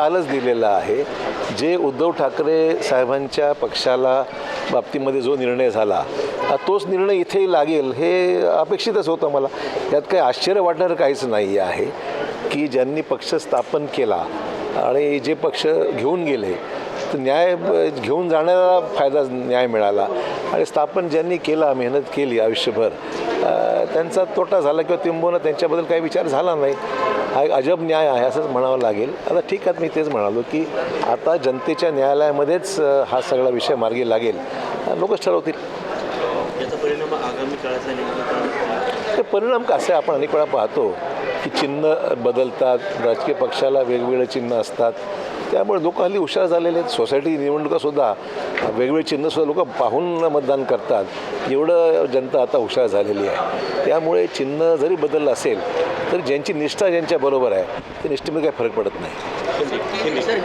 कालच दिलेला आहे. जे उद्धव ठाकरे साहेबांच्या पक्षाला बाबतीमध्ये जो निर्णय झाला तोच निर्णय इथेही लागेल हे अपेक्षितच होतं मला. यात काही आश्चर्य वाटणारं काहीच नाही आहे की ज्यांनी पक्ष स्थापन केला आणि जे पक्ष घेऊन गेले तर न्याय घेऊन जाण्याला फायदा न्याय मिळाला. आणि स्थापन ज्यांनी केला मेहनत केली आयुष्यभर त्यांचा तोटा झाला किंवा तिंबवणं त्यांच्याबद्दल काही विचार झाला नाही हा एक अजब न्याय आहे असंच म्हणावं लागेल. आता ठीक आहे मी तेच म्हणालो की आता जनतेच्या न्यायालयामध्येच हा सगळा विषय मार्गी लागेल. लोकच ठरवतील. ते परिणाम कसे आपण अनेक वेळा पाहतो की चिन्ह बदलतात राजकीय पक्षाला वेगवेगळे चिन्ह असतात. त्यामुळे लोक हल्ली हुशार झालेले आहेत. सोसायटी निवडणुकासुद्धा वेगवेगळे चिन्हसुद्धा लोक पाहून मतदान करतात. एवढं जनता आता हुशार झालेली आहे. त्यामुळे चिन्ह जरी बदललं असेल तर ज्यांची निष्ठा ज्यांच्याबरोबर आहे त्या निष्ठेमध्ये काही फरक पडत नाही.